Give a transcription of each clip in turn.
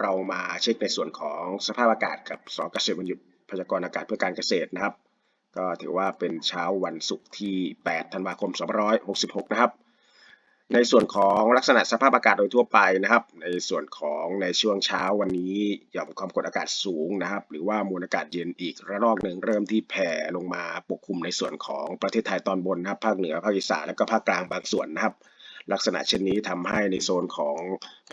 เรามาเช็คในส่วนของสภาพอากาศกับสเกษตรวันหยุดพยากรณ์อากาศเพื่อการเกษตรนะครับ ก็ถือว่าเป็นเช้าวันศุกร์ที่ 8 ธันวาคม 2566 นะครับ ในส่วนของลักษณะสภาพอากาศโดยทั่วไปนะครับ ในส่วนของในช่วงเช้าวันนี้หย่อมความกดอากาศสูงนะครับ หรือว่ามวลอากาศเย็นอีกระลอกหนึ่งเริ่มที่แผ่ลงมาปกคลุมในส่วนของประเทศไทยตอนบนนะครับภาคเหนือภาคอีสานและก็ภาคกลางบางส่วนนะครับ ลักษณะเช่นนี้ทำให้ในโซนของ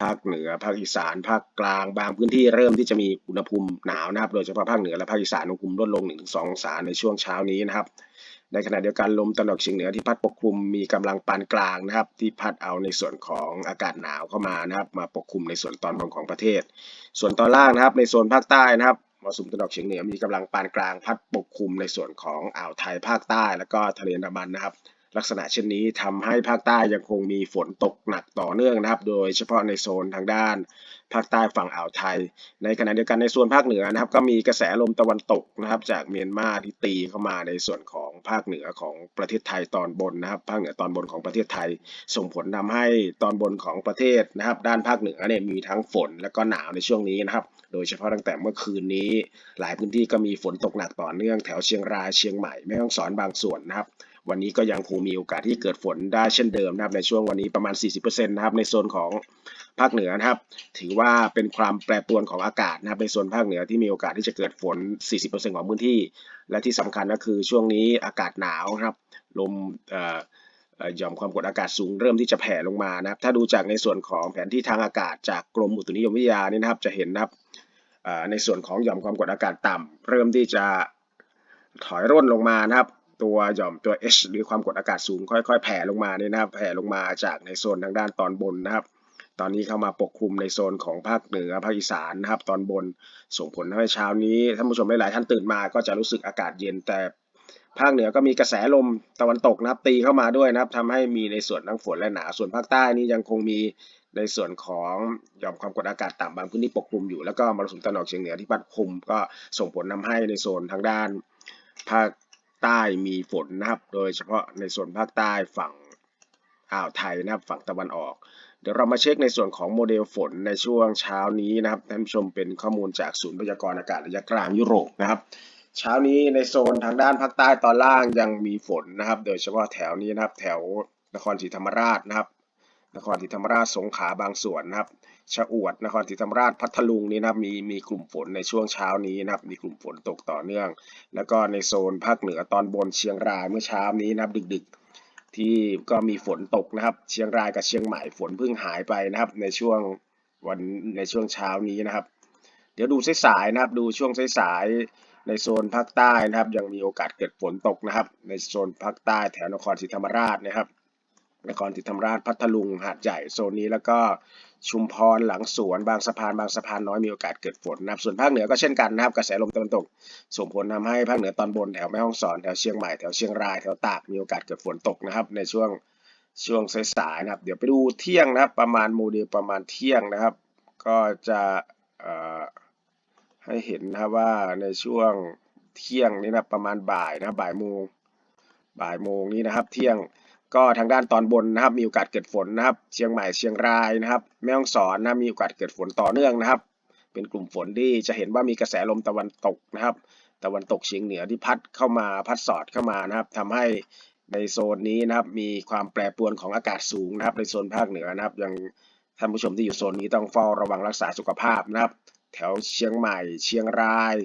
ภาคเหนือ ภาคอีสาน ภาคกลาง บางพื้นที่เริ่มที่จะมีอุณหภูมิหนาวนะครับ โดยเฉพาะภาคเหนือและภาคอีสานอุณหภูมิลดลง 1-2 องศาในช่วงเช้านี้นะครับ ในขณะเดียวกันลมตะวันออกเฉียงเหนือที่พัดปกคลุมมีกำลังปานกลางนะครับ ที่พัดเอาในส่วนของอากาศหนาวเข้ามานะครับ มาปกคลุมในส่วนตอนบนของประเทศ ส่วนตอนล่างนะครับ ในโซนภาคใต้นะครับมรสุมตะวันออกเฉียงเหนือมีกำลังปานกลางพัดปกคลุมในส่วนของอ่าวไทยภาคใต้ แล้วก็ทะเลอันดามันนะครับ ลักษณะเช่นนี้ทำให้ภาคใต้ยังคงมีฝนตกหนักต่อเนื่องนะครับ โดยเฉพาะในโซนทางด้าน ภาคใต้ฝั่งอ่าวไทย ในขณะเดียวกันในโซนภาคเหนือนะครับ ก็มีกระแสลมตะวันตกนะครับ จากเมียนมาที่ตีเข้ามาในส่วนของภาคเหนือของประเทศไทยตอนบนนะครับ ภาคเหนือตอนบนของประเทศไทย ส่งผลทำให้ตอนบนของประเทศนะครับ ด้านภาคเหนือเนี่ยมีทั้งฝนและก็หนาวในช่วงนี้นะครับ โดยเฉพาะตั้งแต่เมื่อคืนนี้ หลายพื้นที่ก็มีฝนตกหนักต่อเนื่องแถวเชียงรายเชียงใหม่แม่ฮ่องสอนบางส่วนนะครับ วันนี้ก็ยังคงมีโอกาสที่เกิดฝนได้เช่นเดิมนะครับในช่วงวันนี้ประมาณ 40%นะครับในโซนของภาคเหนือนะครับ ถือว่าเป็นความแปรปรวนของอากาศนะครับในโซนภาคเหนือที่มีโอกาสที่จะเกิดฝน 40%ของพื้นที่ และที่สำคัญก็คือช่วงนี้อากาศหนาวครับลมหย่อมความกดอากาศสูงเริ่มที่จะแผ่ลงมานะครับ ถ้าดูจากในส่วนของแผนที่ทางอากาศจากกรมอุตุนิยมวิทยานี่นะครับจะเห็นนะครับในส่วนของหย่อมความกดอากาศต่ำเริ่มที่จะถอยร่นลงมานะครับ ตัวหย่อมตัว H หรือความกดอากาศสูงค่อยๆ แผ่ลงมาเนี่ยนะครับ แผ่ลงมาจากในโซนทางด้านตอนบนนะครับ ตอนนี้เข้ามาปกคลุมในโซนของภาคเหนือภาคอีสานนะครับ ตอนบนส่งผลให้เช้านี้ท่านผู้ชมหลายๆท่านตื่นมาก็จะรู้สึกอากาศเย็นแต่ภาคเหนือก็มีกระแสลมตะวันตกนะครับตีเข้ามาด้วยนะครับทำให้มีในส่วนทั้งฝนและหนาวส่วนภาคใต้นี่ยังคงมีในส่วนของหย่อมความกดอากาศต่ำบางพื้นที่ปกคลุมอยู่แล้วก็มรสุมตะวันออกเฉียงเหนือที่พัดคลุมก็ส่งผลทำให้ในโซนทางด้านภาค ใต้มีฝนนะครับ โดยเฉพาะในส่วนภาคใต้ฝั่งอ่าวไทยนะครับฝั่งตะวันออก เดี๋ยวเรามาเช็คในส่วนของโมเดลฝนในช่วงเช้านี้นะครับท่านผู้ชมเป็นข้อมูลจากศูนย์พยากรณ์อากาศระยะกลางยุโรปนะครับ เช้านี้ในโซนทางด้านภาคใต้ตอนล่างยังมีฝนนะครับ โดยเฉพาะแถวนี้นะครับ แถวนครศรีธรรมราชนะครับ นครศรีธรรมราชสงขลาบางส่วนนะครับ ชะอวดนครศรีธรรมราชพัทลุงนี่นะครับมีมีกลุ่มฝนในช่วงเช้านี้นะครับมีกลุ่มฝนตกต่อเนื่อง แล้วก็ในโซนภาคเหนือตอนบนเชียงรายเมื่อเช้านี้นะครับดึกๆ ที่ก็มีฝนตกนะครับ เชียงรายกับเชียงใหม่ฝนเพิ่งหายไปนะครับ ในช่วงวันในช่วงเช้านี้นะครับ เดี๋ยวดูสายๆนะครับดูช่วงสายๆในโซนภาคใต้นะครับ ยังมีโอกาสเกิดฝนตกนะครับ ในโซนภาคใต้แถวนครศรีธรรมราชนะครับนครศรีธรรมราชพัทลุงหาดใหญ่โซนนี้แล้วก็ ชุมพรหลังสวนบางสะพานบางสะพานน้อยมีโอกาสเกิดฝนนะครับส่วนภาคเหนือก็เช่นกันนะครับกระแสลมตะวันตก ส่งผลทำให้ภาคเหนือตอนบนแถวแม่ฮ่องสอนแถวเชียงใหม่แถวเชียงรายแถวตากมีโอกาสเกิดฝนตกนะครับ ในช่วงช่วงสายๆนะครับ เดี๋ยวไปดูเที่ยงนะครับ ประมาณโมเดลประมาณเที่ยงนะครับ ก็จะให้เห็นนะว่าในช่วงเที่ยงนี้นะประมาณบ่ายนะบบ่ายโมงบ่ายโมงนี้นะครับ เที่ยง ก็ทางด้านตอนบนนะครับ มีโอกาสเกิดฝนนะครับ เชียงใหม่เชียงรายนะครับแม่ฮ่องสอนนะมีโอกาสเกิดฝนต่อเนื่องนะครับ เป็นกลุ่มฝนที่จะเห็นว่ามีกระแสลมตะวันตกนะครับ ตะวันตกเฉียงเหนือที่พัดเข้ามาพัดสอดเข้ามานะครับทำให้ในโซนนี้นะครับมีความแปรปรวนของอากาศสูงนะครับ ในโซนภาคเหนือนะครับยังท่านผู้ชมที่อยู่โซนนี้ต้องเฝ้าระวังรักษาสุขภาพนะครับ แถวเชียงใหม่ เชียงราย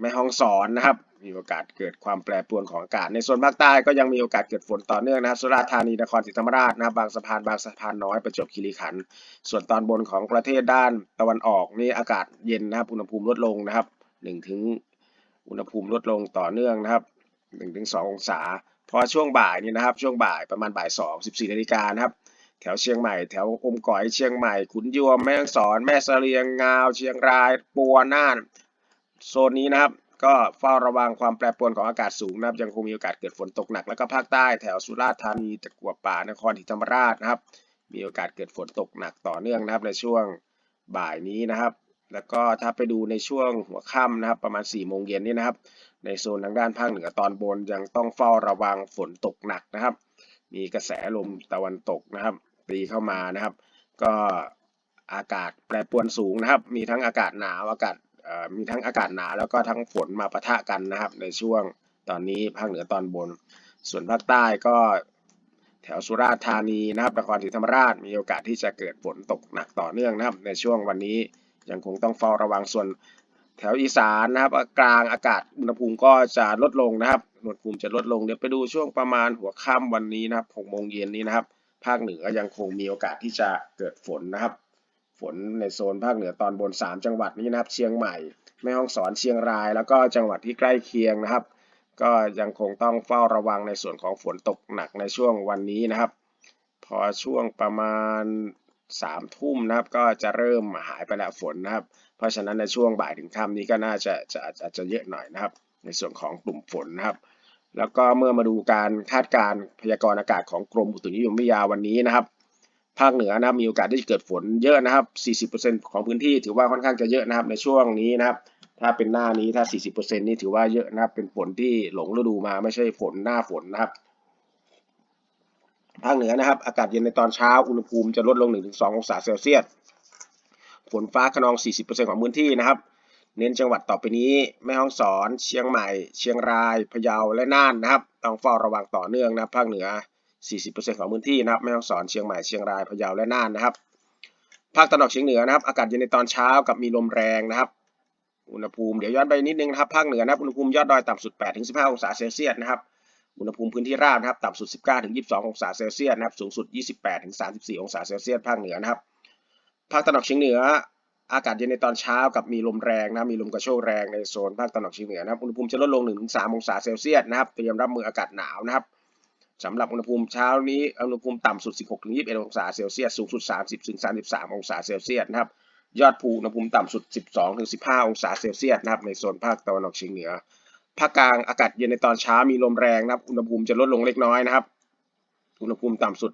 แม่ฮ่องสอนนะครับ มีโอกาสเกิดความแปรปรวนของอากาศ ในโซนภาคใต้ก็ยังมีโอกาสเกิดฝนต่อเนื่องนะครับสุราษฎร์ธานีนครศรีธรรมราชนะครับบางสะพานบางสะพานน้อยประจวบคีรีขันธ์ส่วนตอนบนของประเทศด้านตะวันออกนี่อากาศเย็นนะครับอุณหภูมิลดลงนะครับหนึ่งถึงอุณหภูมิลดลงต่อเนื่องนะครับหนึ่งถึงสององศา พอช่วงบ่ายนี่นะครับ ช่วงบ่ายประมาณบ่ายสองสิบสี่นาฬิกานะครับแถวเชียงใหม่แถวอมก๋อยเชียงใหม่ขุนยวมแม่ฮ่องสอน แม่เสลียงงาว เชียงรายปัวน่าน โซนนี้นะครับ ก็เฝ้าระวังความแปรปรวนของอากาศสูงนะครับ ยังคงมีโอกาสเกิดฝนตกหนัก แล้วก็ภาคใต้แถวสุราษฎร์ธานีตะกัวป่านครศรีธรรมราชนะครับ มีโอกาสเกิดฝนตกหนักต่อเนื่องนะครับ ในช่วงบ่ายนี้นะครับ แล้วก็ถ้าไปดูในช่วงหัวค่ำนะครับ ประมาณ4ี่โมงเย็นนี่นะครับ ในโซนทางด้านภาคเหนือตอนบนยังต้องเฝ้าระวังฝนตกหนักนะครับ มีกระแสลมตะวันตกนะครับตีเข้ามานะครับ ก็อากาศแปรปรวนสูงนะครับ มีทั้งอากาศหนาวอากาศ มีทั้งอากาศหนาวแล้วก็ทั้งฝนมาปะทะกันนะครับ ในช่วงตอนนี้ภาคเหนือตอนบน ส่วนภาคใต้ก็แถวสุราษฎร์ธานีนะครับนครศรีธรรมราชมีโอกาสที่จะเกิดฝนตกหนักต่อเนื่องนะครับ ในช่วงวันนี้ยังคงต้องเฝ้าระวังส่วนแถวอีสานนะครับกลางอากาศอุณหภูมิก็จะลดลงนะครับอุณหภูมิจะลดลงเดี๋ยวไปดูช่วงประมาณหัวค่ำวันนี้นะครับ6โมงเย็นนี้นะครับ ภาคเหนือยังคงมีโอกาสที่จะเกิดฝนนะครับ ฝนในโซนภาคเหนือตอนบน 3 จังหวัดนี้นะครับเชียงใหม่แม่ฮ่องสอนเชียงราย แล้วก็จังหวัดที่ใกล้เคียงนะครับ ก็ยังคงต้องเฝ้าระวังในส่วนของฝนตกหนักในช่วงวันนี้นะครับ พอช่วงประมาณสามทุ่มนะครับก็จะเริ่มหายไปแล้วฝนนะครับ เพราะฉะนั้นในช่วงบ่ายถึงค่ำนี้ก็น่าจะจะอาจจะจะเยอะหน่อยนะครับ ในส่วนของกลุ่มฝนนะครับ แล้วก็เมื่อมาดูการคาดการณ์พยากรณ์อากาศของกรมอุตุนิยมวิทยาวันนี้นะครับ ภาคเหนือนะครับมีโอกาสที่จะเกิดฝนเยอะนะครับ 40%ของพื้นที่ถือว่าค่อนข้างจะเยอะนะครับในช่วงนี้นะครับ ถ้าเป็นหน้านี้ถ้า 40%นี่ถือว่าเยอะนะครับ เป็นฝนที่หลงฤดูมาไม่ใช่ฝนหน้าฝนนะครับ ภาคเหนือนะครับ อากาศเย็นในตอนเช้าอุณหภูมิจะลดลง 1-2 องศาเซลเซียสฝนฟ้าขนอง 40%ของพื้นที่นะครับ เน้นจังหวัดต่อไปนี้ แม่ฮ่องสอน เชียงใหม่ เชียงราย พะเยา และน่านนะครับ ต้องเฝ้าระวังต่อเนื่องนะภาคเหนือ 40%ของพื้นที่นะครับแม่ฮ่องสอนเชียงใหม่เชียงรายพะเยาและน่านนะครับ ภาคตะวันออกเฉียงเหนือนะครับ อากาศเย็นในตอนเช้ากับมีลมแรงนะครับ อุณหภูมิเดี๋ยวย้อนไปนิดนึงนะครับภาคเหนือนะครับอุณหภูมิยอดดอยต่ำสุด 8-15 องศาเซลเซียสนะครับอุณหภูมิพื้นที่ราบนะครับต่ำสุด 19-22 องศาเซลเซียสนะครับสูงสุด 28-34 องศาเซลเซียสภาคเหนือนะครับภาคตะวันออกเฉียงเหนือ อากาศเย็นในตอนเช้ากับมีลมแรงนะมีลมกระโชกแรงในโซนภาคตะวันออกเฉียงเหนือนะครับอุณหภูมิจะลดลง 1-3 องศาเซลเซียสนะครับเตรียมรับมืออากาศหนาวนะครับ สำหรับอุณหภูมิเช้านี้อุณหภูมิต่ำสุด 16-21 องศาเซลเซียส สูงสุด 30-33 องศาเซลเซียสนะครับ ยอดภูอุณหภูมิต่ำสุด 12-15 องศาเซลเซียสนะครับ ในโซนภาคตะวันออกเฉียงเหนือ ภาคกลางอากาศเย็นในตอนเช้ามีลมแรงนะครับ อุณหภูมิจะลดลงเล็กน้อยนะครับ อุณหภูมิต่ำสุด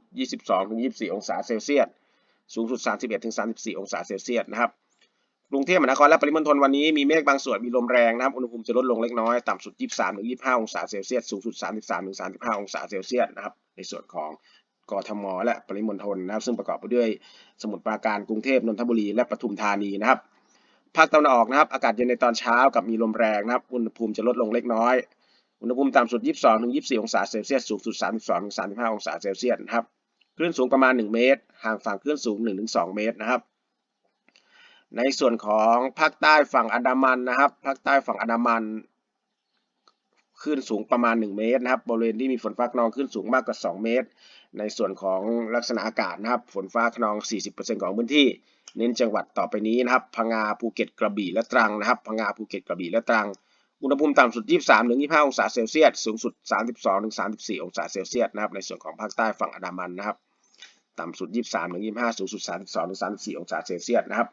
22-24 องศาเซลเซียส สูงสุด 31-34 องศาเซลเซียสนะครับ กรุงเทพมหานครและปริมณฑลวันนี้มีเมฆบางส่วนมีลมแรงนะครับ อุณหภูมิจะลดลงเล็กน้อย ต่ำสุด 23-25 องศาเซลเซียส สูงสุด 33-35 องศาเซลเซียสนะครับ ในส่วนของกทม และปริมณฑลนะครับ ซึ่งประกอบไปด้วยสมุทรปราการกรุงเทพนนทบุรีและปทุมธานีนะครับ ภาคตะวันออกนะครับ อากาศเย็นในตอนเช้ากับมีลมแรงนะครับ อุณหภูมิจะลดลงเล็กน้อย อุณหภูมิต่ำสุด 22-24 องศาเซลเซียส สูงสุด 32-35 องศาเซลเซียสนะครับ คลื่นสูงประมาณ 1 เมตร ห่างฝั่งคลื่นสูง 1-2 เมตรนะครับ ในส่วนของภาคใต้ฝั่งอันดามันนะครับ ภาคใต้ฝั่งอันดามันคลื่นสูงประมาณ 1 เมตรนะครับ บริเวณที่มีฝนฟ้าขนองคลื่นสูงมากกว่า 2 เมตร ในส่วนของลักษณะอากาศนะครับ ฝนฟ้าขนอง 40%ของพื้นที่ เน้นจังหวัดต่อไปนี้นะครับ พังงา ภูเก็ต กระบี่ และตรังนะครับ พังงา ภูเก็ต กระบี่ และตรัง อุณหภูมิต่ำสุด 23-25 องศาเซลเซียส สูงสุด 32-34 องศาเซลเซียสนะครับ ในส่วนของภาคใต้ฝั่งอันดามันนะครับ ต่ำสุด 23-25 สูงสุด 32-34 องศาเซลเซียสนะครับ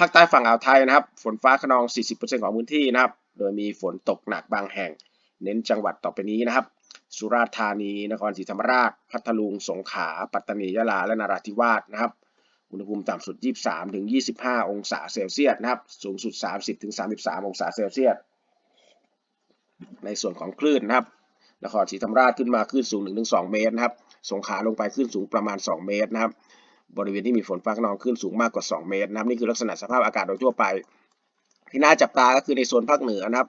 ภาคใต้ฝั่งอ่าวไทยนะครับ ฝนฟ้าขนอง 40%ของพื้นที่นะครับ โดยมีฝนตกหนักบางแห่ง เน้นจังหวัดต่อไปนี้นะครับ สุราษฎร์ธานี นครศรีธรรมราช พัทลุง สงขลา ปัตตานี ยะลา และนราธิวาสนะครับ อุณหภูมิต่ำสุด 23-25 องศาเซลเซียสนะครับ สูงสุด 30-33 องศาเซลเซียส ในส่วนของคลื่นนะครับ นครศรีธรรมราชขึ้นมาคลื่นสูง 1-2 เมตรนะครับ สงขลาลงไปคลื่นสูงประมาณ 2 เมตรนะครับ บริเวณที่มีฝนฟ้าขนองคลื่นสูงมากกว่า 2 เมตรนะครับนี่คือลักษณะสภาพอากาศโดยทั่วไป ที่น่าจับตาก็คือในโซนภาคเหนือนะครับ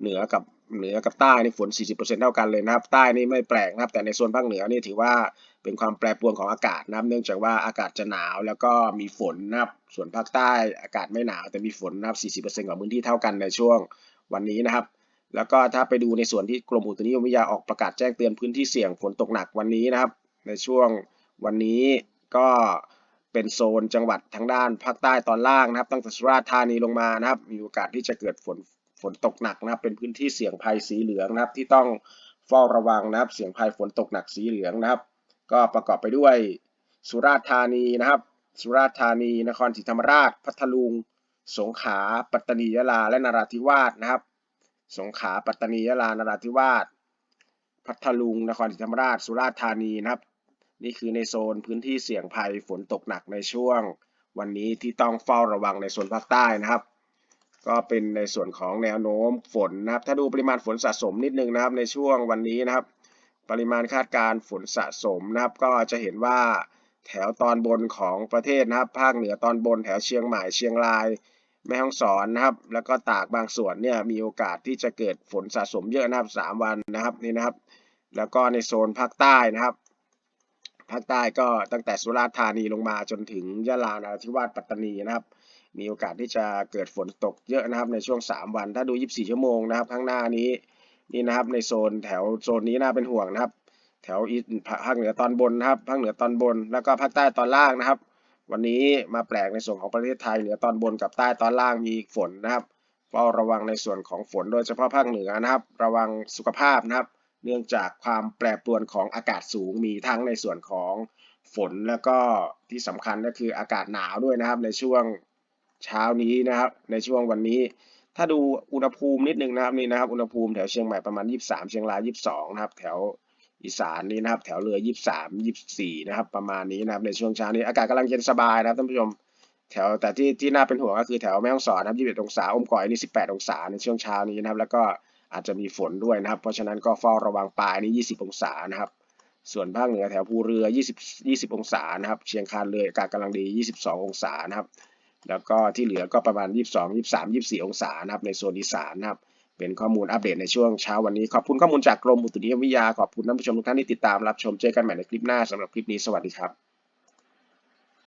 เหนือกับเหนือกับใต้นี่ฝน 40%เท่ากันเลยนะครับใต้นี่ไม่แปลกนะครับ แต่ในโซนภาคเหนือนี่ถือว่าเป็นความแปรปรวนของอากาศนะครับ เนื่องจากว่าอากาศจะหนาวแล้วก็มีฝนนะครับ ส่วนภาคใต้อากาศไม่หนาวแต่มีฝนนะครับ 40%ของพื้นที่เท่ากันในช่วงวันนี้นะครับ แล้วก็ถ้าไปดูในส่วนที่กรมอุตุนิยมวิทยาออกประกาศแจ้งเตือนพื้นที่เสี่ยงฝนตกหนักวันนี้นะครับ ในช่วงวันนี้ ก็เป็นโซนจังหวัดทางด้านภาคใต้ตอนล่างนะครับ ตั้งแต่สุราษฎร์ธานีลงมานะครับ มีโอกาสที่จะเกิดฝนฝนตกหนักนะครับ เป็นพื้นที่เสี่ยงภัยสีเหลืองนะครับ ที่ต้องเฝ้าระวังนะครับ เสี่ยงภัยฝนตกหนักสีเหลืองนะครับ ก็ประกอบไปด้วยสุราษฎร์ธานีนะครับ สุราษฎร์ธานี นครศรีธรรมราช พัทลุง สงขลา ปัตตานี ยะลา และนราธิวาสนะครับ สงขลา ปัตตานี ยะลา นราธิวาส พัทลุง นครศรีธรรมราช สุราษฎร์ธานีนะครับ นี่คือในโซนพื้นที่เสี่ยงภัยฝนตกหนักในช่วง วันนี้ที่ต้องเฝ้าระวังในโซนภาคใต้นะครับ ก็เป็นในส่วนของแนวโน้มฝนนะครับ ถ้าดูปริมาณฝนสะสมนิดนึงนะครับ ในช่วงวันนี้นะครับ ปริมาณคาดการณ์ฝนสะสมนะครับ ก็จะเห็นว่าแถวตอนบนของประเทศนะครับ ภาคเหนือตอนบนแถวเชียงใหม่เชียงราย แม่ฮ่องสอนนะครับ แล้วก็ตากบางส่วนเนี่ยมีโอกาสที่จะเกิดฝนสะสมเยอะนะครับสามวันนะครับนี่นะครับ แล้วก็ในโซนภาคใต้นะครับ ภาคใต้ก็ตั้งแต่สุราษฎร์ธานีลงมาจนถึงยะลานราธิวาสปัตตานีนะครับ มีโอกาสที่จะเกิดฝนตกเยอะนะครับในช่วง 3 วัน ถ้าดู 24 ชั่วโมงนะครับ ข้างหน้านี้นี่นะครับในโซนแถวโซนนี้น่าเป็นห่วงนะครับ แถวอีภาคเหนือตอนบนนะครับภาคเหนือตอนบน แล้วก็ภาคใต้ตอนล่างนะครับ วันนี้มาแปลกในส่วนของประเทศไทยเหนือตอนบนกับใต้ตอนล่างมีฝนนะครับเฝ้าระวังในส่วนของฝนโดยเฉพาะภาคเหนือนะครับ ระวังสุขภาพนะครับ เนื่องจากความแปรปรวนของอากาศสูงมีทั้งในส่วนของฝนแล้วก็ที่สำคัญก็คืออากาศหนาวด้วยนะครับ ในช่วงเช้านี้นะครับ ในช่วงวันนี้ ถ้าดูอุณหภูมินิดนึงนะครับนี่นะครับ อุณหภูมิแถวเชียงใหม่ประมาณ 23 เชียงราย 22 นะครับ แถวอีสานนี้นะครับ แถวเลย23 24 นะครับ ประมาณนี้นะครับในช่วงเช้านี้อากาศกำลังเย็นสบายนะครับท่านผู้ชมแถวแต่ที่ที่น่าเป็นห่วงก็คือแถวแม่ฮ่องสอนนะครับ 21 องศาอมก่อยนี่ 18 องศาในช่วงเช้านี้นะครับ แล้วก็ อาจจะมีฝนด้วยนะครับ เพราะฉะนั้นก็เฝ้าระวังปลายนี่ 20 องศานะครับ ส่วนภาคเหนือแถวภูเรือ 20 20 องศานะครับ เชียงคานเลยอากาศกำลังดี 22 องศานะครับ แล้วก็ที่เหลือก็ประมาณ 22 23 24 องศานะครับ ในโซนอีสานนะครับ เป็นข้อมูลอัปเดตในช่วงเช้าวันนี้ ขอบคุณข้อมูลจากกรมอุตุนิยมวิทยา ขอบคุณท่านผู้ชมทุกท่านที่ติดตามรับชม เจอกันใหม่ในคลิปหน้าสำหรับคลิปนี้ สวัสดีครับ